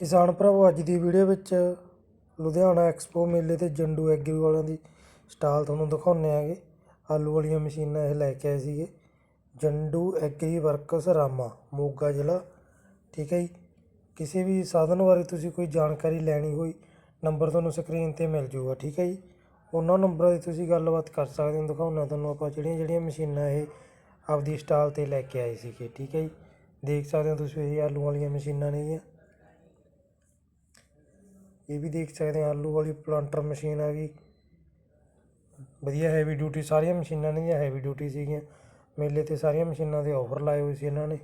ਕਿਸਾਨ ਭਰਾਵੋ, ਅੱਜ ਦੀ ਵੀਡੀਓ ਵਿੱਚ ਲੁਧਿਆਣਾ ਐਕਸਪੋ ਮੇਲੇ ਤੇ ਜੰਡੂ ਐਗਰੀ ਵਾਲਿਆਂ ਦੀ ਸਟਾਲ ਤੁਹਾਨੂੰ ਦਿਖਾਉਂਦੇ ਆਂਗੇ ਆਲੂ ਵਾਲੀਆਂ ਮਸ਼ੀਨਾਂ ਇਹ ਲੈ ਕੇ ਆਏ ਸੀਗੇ। ਜੰਡੂ ਐਗਰੀ ਵਰਕਸ ਰਾਮਾ, ਮੋਗਾ ਜ਼ਿਲ੍ਹਾ। ਠੀਕ ਹੈ ਜੀ। ਕਿਸੇ ਵੀ ਸਾਧਨ ਬਾਰੇ ਤੁਸੀਂ ਕੋਈ ਜਾਣਕਾਰੀ ਲੈਣੀ ਹੋਈ, ਨੰਬਰ ਤੁਹਾਨੂੰ ਸਕਰੀਨ ਤੇ ਮਿਲ ਜੂਗਾ, ਠੀਕ ਹੈ ਜੀ। ਉਹਨਾਂ ਨੰਬਰਾਂ 'ਤੇ ਤੁਸੀਂ ਗੱਲਬਾਤ ਕਰ ਸਕਦੇ ਹੋ, ਦਿਖਾਉਂਦਾ ਤੁਹਾਨੂੰ ਆਪਾਂ ਜਿਹੜੀਆਂ ਜਿਹੜੀਆਂ ਮਸ਼ੀਨਾਂ ਇਹ ਆਪਦੀ ਸਟਾਲ ਤੇ ਲੈ ਕੇ ਆਏ ਸੀਗੇ, ਠੀਕ ਹੈ ਜੀ। ਦੇਖ ਸਕਦੇ ਹੋ ਤੁਸੀਂ ਇਹ ਆਲੂ ਵਾਲੀਆਂ ਮਸ਼ੀਨਾਂ ਨੇਗੀਆਂ ਇਹ ਵੀ ਦੇਖ ਸਕਦੇ ਹਾਂ, ਆਲੂ ਵਾਲੀ ਪਲਾਂਟਰ ਮਸ਼ੀਨ ਆ ਗਈ। ਵਧੀਆ ਹੈਵੀ ਡਿਊਟੀ ਸਾਰੀਆਂ ਮਸ਼ੀਨਾਂ ਨੇ ਹੈਵੀ ਡਿਊਟੀ ਸੀਗੀਆਂ। ਮੇਲੇ ਤੇ ਸਾਰੀਆਂ ਮਸ਼ੀਨਾਂ ਦੇ ਆਫਰ ਲਾਏ ਹੋਏ ਸੀ ਇਹਨਾਂ ਨੇ।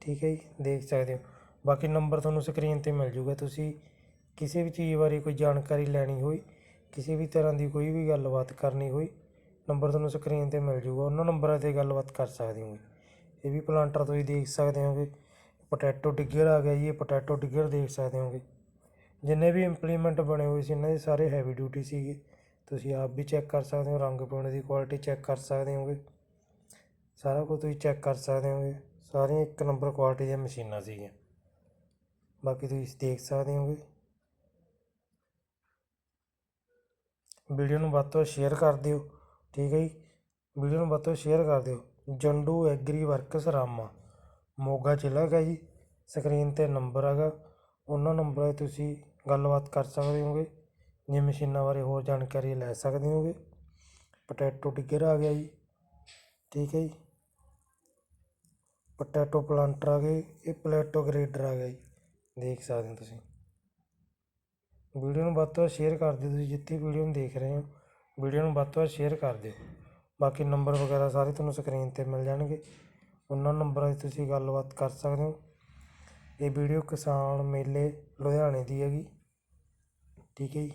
ਠੀਕ ਹੈ ਜੀ, ਦੇਖ ਸਕਦੇ ਹੋ। ਬਾਕੀ ਨੰਬਰ ਤੁਹਾਨੂੰ ਸਕਰੀਨ ਤੇ ਮਿਲ ਜੂਗਾ। ਤੁਸੀਂ ਕਿਸੇ ਵੀ ਚੀਜ਼ ਬਾਰੇ ਕੋਈ ਜਾਣਕਾਰੀ ਲੈਣੀ ਹੋਈ, ਕਿਸੇ ਵੀ ਤਰ੍ਹਾਂ ਦੀ ਕੋਈ ਵੀ ਗੱਲਬਾਤ ਕਰਨੀ ਹੋਈ ਨੰਬਰ ਤੁਹਾਨੂੰ ਸਕਰੀਨ ਤੇ ਮਿਲ ਜੂਗਾ। ਉਹਨਾਂ ਨੰਬਰਾਂ ਤੇ ਗੱਲਬਾਤ ਕਰ ਸਕਦੇ ਹੋਗੇ ਇਹ ਵੀ ਪਲਾਂਟਰ ਤੁਸੀਂ ਦੇਖ ਸਕਦੇ ਹੋਗੇ। ਪੋਟੈਟੋ ਡਿੱਗਰ ਆ ਗਿਆ ਜੀ, ਇਹ ਪੋਟੈਟੋ ਡਿੱਗਰ ਦੇਖ ਸਕਦੇ ਹੋਗੇ। ਜਿੰਨੇ ਵੀ ਇੰਪਲੀਮੈਂਟ ਬਣੇ ਹੋਏ ਸੀ, ਇਹਨਾਂ ਦੇ ਸਾਰੇ ਹੈਵੀ ਡਿਊਟੀ ਸੀਗੇ। ਤੁਸੀਂ ਆਪ ਵੀ ਚੈੱਕ ਕਰ ਸਕਦੇ ਹੋ, ਰੰਗ ਪਾਉਣ ਦੀ ਕੁਆਲਿਟੀ ਚੈੱਕ ਕਰ ਸਕਦੇ ਹੋਗੇ। ਸਾਰਾ ਕੁਝ ਤੁਸੀਂ ਚੈੱਕ ਕਰ ਸਕਦੇ ਹੋਗੇ। ਸਾਰੀਆਂ ਇੱਕ ਨੰਬਰ ਕੁਆਲਿਟੀ ਦੀਆਂ ਮਸ਼ੀਨਾਂ ਸੀਗੀਆਂ। ਬਾਕੀ ਤੁਸੀਂ ਦੇਖ ਸਕਦੇ ਹੋਗੇ। ਵੀਡੀਓ ਨੂੰ ਵੱਧ ਤੋਂ ਸ਼ੇਅਰ ਕਰ ਦਿਓ, ਠੀਕ ਹੈ ਜੀ? ਵੀਡੀਓ ਨੂੰ ਵੱਧ ਤੋਂ ਸ਼ੇਅਰ ਕਰ ਦਿਓ। ਜੰਡੂ ਐਗਰੀ ਵਰਕਸ ਰਾਮਾ, ਮੋਗਾ ਜ਼ਿਲ੍ਹਾ ਹੈਗਾ ਜੀ। ਸਕਰੀਨ ਤੇ ਨੰਬਰ ਹੈਗਾ। ਉਹਨਾਂ ਨੰਬਰਾਂ 'ਤੇ ਤੁਸੀਂ ਗੱਲਬਾਤ ਕਰ ਸਕਦੇ ਹੋਗੇ, ਜੇ ਮਸ਼ੀਨਾਂ ਬਾਰੇ ਹੋਰ ਜਾਣਕਾਰੀ ਲੈ ਸਕਦੇ ਹੋਗੇ। ਪਟੈਟੋ ਡਿੱਗਰ ਆ ਗਿਆ ਜੀ, ਠੀਕ ਹੈ ਜੀ। ਪਟੈਟੋ ਪਲਾਂਟਰ ਆ ਗਏ, ਇਹ ਪਲੈਟੋ ਗਰੇਡਰ ਆ ਗਿਆ ਜੀ, ਦੇਖ ਸਕਦੇ ਹੋ ਤੁਸੀਂ। ਵੀਡੀਓ ਨੂੰ ਵੱਧ ਤੋਂ ਵੱਧ ਸ਼ੇਅਰ ਕਰ ਦਿਓ ਤੁਸੀਂ, ਜਿੱਥੇ ਵੀਡੀਓ ਨੂੰ ਦੇਖ ਰਹੇ ਹੋ। ਵੀਡੀਓ ਨੂੰ ਵੱਧ ਤੋਂ ਵੱਧ ਸ਼ੇਅਰ ਕਰ ਦਿਓ। ਬਾਕੀ ਨੰਬਰ ਵਗੈਰਾ ਸਾਰੇ ਤੁਹਾਨੂੰ ਸਕਰੀਨ ਤੇ ਮਿਲ ਜਾਣਗੇ। ਉਹਨਾਂ ਨੰਬਰਾਂ 'ਤੇ ਤੁਸੀਂ ਗੱਲਬਾਤ ਕਰ ਸਕਦੇ ਹੋ। ਇਹ ਵੀਡੀਓ ਕਿਸਾਨ ਮੇਲੇ ਲੁਧਿਆਣੇ ਦੀ ਹੈਗੀ। ਠੀਕ ਹੈ ਜੀ।